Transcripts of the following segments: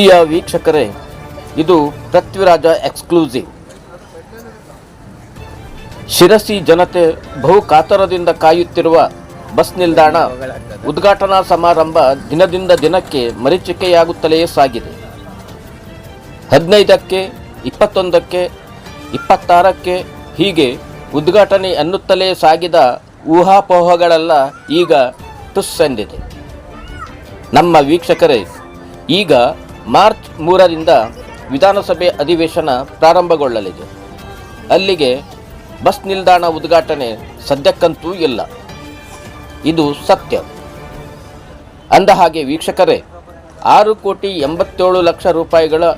ಪ್ರಿಯ ವೀಕ್ಷಕರೇ, ಇದು ಪೃಥ್ವಿರಾಜ ಎಕ್ಸ್ಕ್ಲೂಸಿವ್. ಶಿರಸಿ ಜನತೆ ಬಹು ಕಾತರದಿಂದ ಕಾಯುತ್ತಿರುವ ಬಸ್ ನಿಲ್ದಾಣ ಉದ್ಘಾಟನಾ ಸಮಾರಂಭ ದಿನದಿಂದ ದಿನಕ್ಕೆ ಮರೀಚಿಕೆಯಾಗುತ್ತಲೇ ಸಾಗಿದೆ. ಹದಿನೈದಕ್ಕೆ, ಇಪ್ಪತ್ತೊಂದಕ್ಕೆ, ಇಪ್ಪತ್ತಾರಕ್ಕೆ ಹೀಗೆ ಉದ್ಘಾಟನೆ ಅನ್ನುತ್ತಲೇ ಸಾಗಿದ ಊಹಾಪೋಹಗಳೆಲ್ಲ ಈಗ ತುಸ್ಸೆಂದಿದೆ. ನಮ್ಮ ವೀಕ್ಷಕರೇ, ಈಗ ಮಾರ್ಚ್ ಮೂರರಿಂದ ವಿಧಾನಸಭೆ ಅಧಿವೇಶನ ಪ್ರಾರಂಭಗೊಳ್ಳಲಿದೆ. ಅಲ್ಲಿಗೆ ಬಸ್ ನಿಲ್ದಾಣ ಉದ್ಘಾಟನೆ ಸದ್ಯಕ್ಕಂತೂ ಇಲ್ಲ. ಇದು ಸತ್ಯ. ಅಂದ ಹಾಗೆ ವೀಕ್ಷಕರೇ, ಆರು ಕೋಟಿ ಎಂಬತ್ತೇಳು ಲಕ್ಷ ರೂಪಾಯಿಗಳ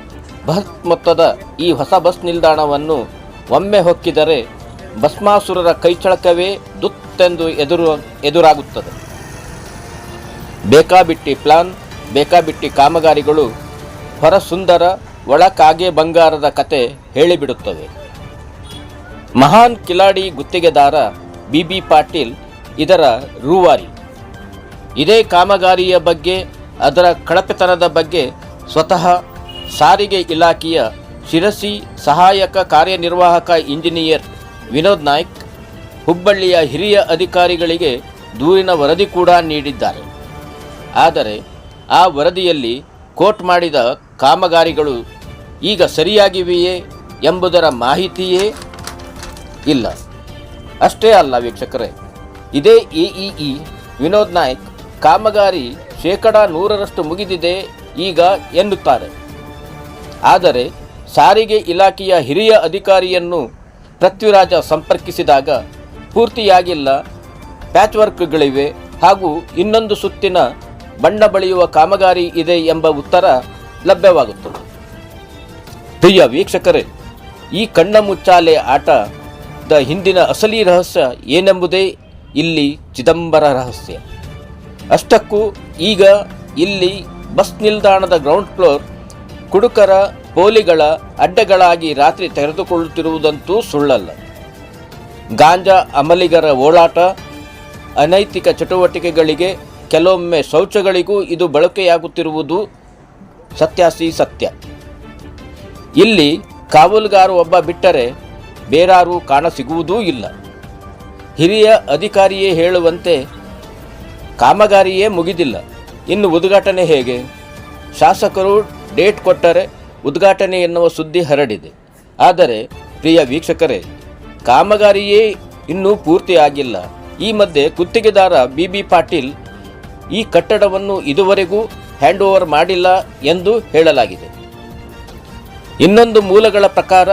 ಬೃಹತ್ ಮೊತ್ತದ ಈ ಹೊಸ ಬಸ್ ನಿಲ್ದಾಣವನ್ನು ಒಮ್ಮೆ ಹೊಕ್ಕಿದರೆ ಭಸ್ಮಾಸುರರ ಕೈಚಳಕವೇ ದುತ್ತೆಂದು ಎದುರು, ಎದುರಾಗುತ್ತದೆ. ಬೇಕಾಬಿಟ್ಟಿ ಪ್ಲಾನ್, ಬೇಕಾಬಿಟ್ಟಿ ಕಾಮಗಾರಿಗಳು ಹೊರ ಸುಂದರ ಒಳ ಕಾಗೆ ಬಂಗಾರದ ಕತೆ ಹೇಳಿಬಿಡುತ್ತದೆ. ಮಹಾನ್ ಕಿಲಾಡಿ ಗುತ್ತಿಗೆದಾರ ಬಿ ಬಿ ಪಾಟೀಲ್ ಇದರ ರೂವಾರಿ. ಇದೇ ಕಾಮಗಾರಿಯ ಬಗ್ಗೆ, ಅದರ ಕಳಪೆತನದ ಬಗ್ಗೆ ಸ್ವತಃ ಸಾರಿಗೆ ಇಲಾಖೆಯ ಶಿರಸಿ ಸಹಾಯಕ ಕಾರ್ಯನಿರ್ವಾಹಕ ಇಂಜಿನಿಯರ್ ವಿನೋದ್ ನಾಯ್ಕ್, ಹುಬ್ಬಳ್ಳಿಯ ಹಿರಿಯ ಅಧಿಕಾರಿಗಳಿಗೆ ದೂರಿನ ವರದಿ ಕೂಡ ನೀಡಿದ್ದಾರೆ. ಆದರೆ, ಆ ವರದಿಯಲ್ಲಿ ಕೋಟ್ ಮಾಡಿದ ಕಾಮಗಾರಿಗಳು ಈಗ ಸರಿಯಾಗಿವೆಯೇ ಎಂಬುದರ ಮಾಹಿತಿಯೇ ಇಲ್ಲ. ಅಷ್ಟೇ ಅಲ್ಲ ವೀಕ್ಷಕರೇ, ಇದೇ ಇಇಇ ವಿನೋದ್ ನಾಯ್ಕ್ ಕಾಮಗಾರಿ ಶೇಕಡ ನೂರರಷ್ಟು ಮುಗಿದಿದೆ ಈಗ ಎನ್ನುತ್ತಾರೆ. ಆದರೆ ಸಾರಿಗೆ ಇಲಾಖೆಯ ಹಿರಿಯ ಅಧಿಕಾರಿಯನ್ನು ಪೃಥ್ವಿರಾಜ ಸಂಪರ್ಕಿಸಿದಾಗ ಪೂರ್ತಿಯಾಗಿಲ್ಲ. ಪ್ಯಾಚ್ ವರ್ಕ್ಗಳಿವೆ ಹಾಗೂ ಇನ್ನೊಂದು ಸುತ್ತಿನ ಬಣ್ಣ ಬಳಿಯುವ ಕಾಮಗಾರಿ ಇದೆ ಎಂಬ ಉತ್ತರ ಲಭ್ಯವಾಗುತ್ತದೆ. ಪ್ರಿಯ ವೀಕ್ಷಕರೇ, ಈ ಕಣ್ಣ ಮುಚ್ಚಾಲೆ ಆಟದ ಹಿಂದಿನ ಅಸಲಿ ರಹಸ್ಯ ಏನೆಂಬುದೇ ಇಲ್ಲಿ ಚಿದಂಬರ ರಹಸ್ಯ. ಅಷ್ಟಕ್ಕೂ ಈಗ ಇಲ್ಲಿ ಬಸ್ ನಿಲ್ದಾಣದ ಗ್ರೌಂಡ್ ಫ್ಲೋರ್ ಕುಡುಕರ ಪೋಲಿಗಳ ಅಡ್ಡಗಳಾಗಿ ರಾತ್ರಿ ತೆರೆದುಕೊಳ್ಳುತ್ತಿರುವುದಂತೂ ಸುಳ್ಳಲ್ಲ. ಗಾಂಜಾ ಅಮಲಿಗರ ಓಡಾಟ, ಅನೈತಿಕ ಚಟುವಟಿಕೆಗಳಿಗೆ ಕೆಲವೊಮ್ಮೆ ಶೌಚಗಳಿಗೂ ಇದು ಬಳಕೆಯಾಗುತ್ತಿರುವುದು ಸತ್ಯಾಸಿ ಸತ್ಯ. ಇಲ್ಲಿ ಕಾವಲುಗಾರ ಒಬ್ಬ ಬಿಟ್ಟರೆ ಬೇರಾರೂ ಕಾಣಸಿಗುವುದೂ ಇಲ್ಲ. ಹಿರಿಯ ಅಧಿಕಾರಿಯೇ ಹೇಳುವಂತೆ ಕಾಮಗಾರಿಯೇ ಮುಗಿದಿಲ್ಲ. ಇನ್ನು ಉದ್ಘಾಟನೆ ಹೇಗೆ? ಶಾಸಕರು ಡೇಟ್ ಕೊಟ್ಟರೆ ಉದ್ಘಾಟನೆ ಎನ್ನುವ ಸುದ್ದಿ ಹರಡಿದೆ. ಆದರೆ ಪ್ರಿಯ ವೀಕ್ಷಕರೇ, ಕಾಮಗಾರಿಯೇ ಇನ್ನೂ ಪೂರ್ತಿಯಾಗಿಲ್ಲ ಈ ಮಧ್ಯೆ ಗುತ್ತಿಗೆದಾರ ಬಿ ಬಿ ಪಾಟೀಲ್ ಈ ಕಟ್ಟಡವನ್ನು ಇದುವರೆಗೂ ಹ್ಯಾಂಡ್ ಓವರ್ ಮಾಡಿಲ್ಲ ಎಂದು ಹೇಳಲಾಗಿದೆ. ಇನ್ನೊಂದು ಮೂಲಗಳ ಪ್ರಕಾರ,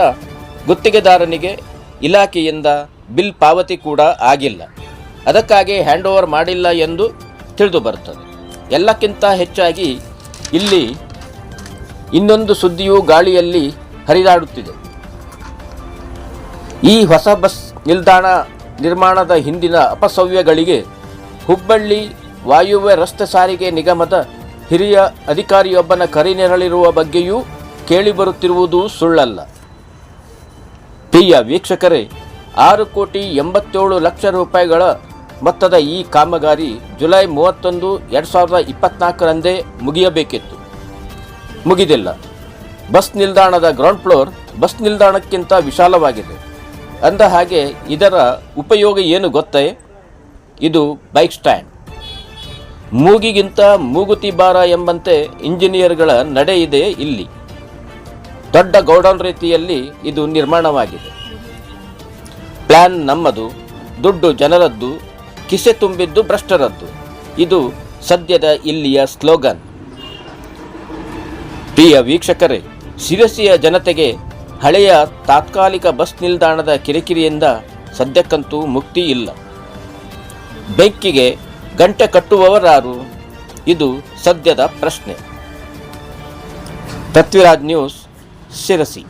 ಗುತ್ತಿಗೆದಾರನಿಗೆ ಇಲಾಖೆಯಿಂದ ಬಿಲ್ ಪಾವತಿ ಕೂಡ ಆಗಿಲ್ಲ. ಅದಕ್ಕಾಗಿ ಹ್ಯಾಂಡ್ ಓವರ್ ಮಾಡಿಲ್ಲ ಎಂದು ತಿಳಿದು ಬರುತ್ತದೆ ಎಲ್ಲಕ್ಕಿಂತ ಹೆಚ್ಚಾಗಿ ಇಲ್ಲಿ ಇನ್ನೊಂದು ಸುದ್ದಿಯು ಗಾಳಿಯಲ್ಲಿ ಹರಿದಾಡುತ್ತಿದೆ. ಈ ಹೊಸ ಬಸ್ ನಿಲ್ದಾಣ ನಿರ್ಮಾಣದ ಹಿಂದಿನ ಅಪಸವ್ಯಗಳಿಗೆ ಹುಬ್ಬಳ್ಳಿ ವಾಯುವ್ಯ ರಸ್ತೆ ಸಾರಿಗೆ ನಿಗಮದ ಹಿರಿಯ ಅಧಿಕಾರಿಯೊಬ್ಬನ ಕರಿನೆರಳಿರುವ ಬಗ್ಗೆಯೂ ಕೇಳಿಬರುತ್ತಿರುವುದು ಸುಳ್ಳಲ್ಲ. ಪ್ರಿಯ ವೀಕ್ಷಕರೇ, ಆರು ಕೋಟಿ ಎಂಬತ್ತೇಳು ಲಕ್ಷ ರೂಪಾಯಿಗಳ ಮೊತ್ತದ ಈ ಕಾಮಗಾರಿ ಜುಲೈ ಮೂವತ್ತೊಂದು ಎರಡು ಸಾವಿರದ ಇಪ್ಪತ್ನಾಲ್ಕರಂದೇ ಮುಗಿಯಬೇಕಿತ್ತು. ಮುಗಿದಿಲ್ಲ. ಬಸ್ ನಿಲ್ದಾಣದ ಗ್ರೌಂಡ್ ಫ್ಲೋರ್ ಬಸ್ ನಿಲ್ದಾಣಕ್ಕಿಂತ ವಿಶಾಲವಾಗಿದೆ. ಅಂದ ಹಾಗೆ ಇದರ ಉಪಯೋಗ ಏನು ಗೊತ್ತೇ? ಇದು ಬೈಕ್ ಸ್ಟ್ಯಾಂಡ್. ಮೂಗಿಗಿಂತ ಮೂಗುತಿ ಬಾರ ಎಂಬಂತೆ ಇಂಜಿನಿಯರ್ಗಳ ನಡೆ ಇದೆ ಇಲ್ಲಿ. ದೊಡ್ಡ ಗೌಡೌನ್ ರೀತಿಯಲ್ಲಿ ಇದು ನಿರ್ಮಾಣವಾಗಿದೆ. ಪ್ಲಾನ್ ನಮ್ಮದು, ದುಡ್ಡು ಜನರದ್ದು, ಕಿಸೆ ತುಂಬಿದ್ದು ಭ್ರಷ್ಟರದ್ದು. ಇದು ಸದ್ಯದ ಇಲ್ಲಿಯ ಸ್ಲೋಗನ್. ಪ್ರಿಯ ವೀಕ್ಷಕರೇ, ಶಿರಸಿಯ ಜನತೆಗೆ ಹಳೆಯ ತಾತ್ಕಾಲಿಕ ಬಸ್ ನಿಲ್ದಾಣದ ಕಿರಿಕಿರಿಯಿಂದ ಸದ್ಯಕ್ಕಂತೂ ಮುಕ್ತಿ ಇಲ್ಲ. ಬೆಂಕಿಗೆ ಗಂಟೆ ಕಟ್ಟುವವರಾರು? ಇದು ಸದ್ಯದ ಪ್ರಶ್ನೆ. ಪೃಥ್ವಿರಾಜ್ ನ್ಯೂಸ್ ಶಿರಸಿ.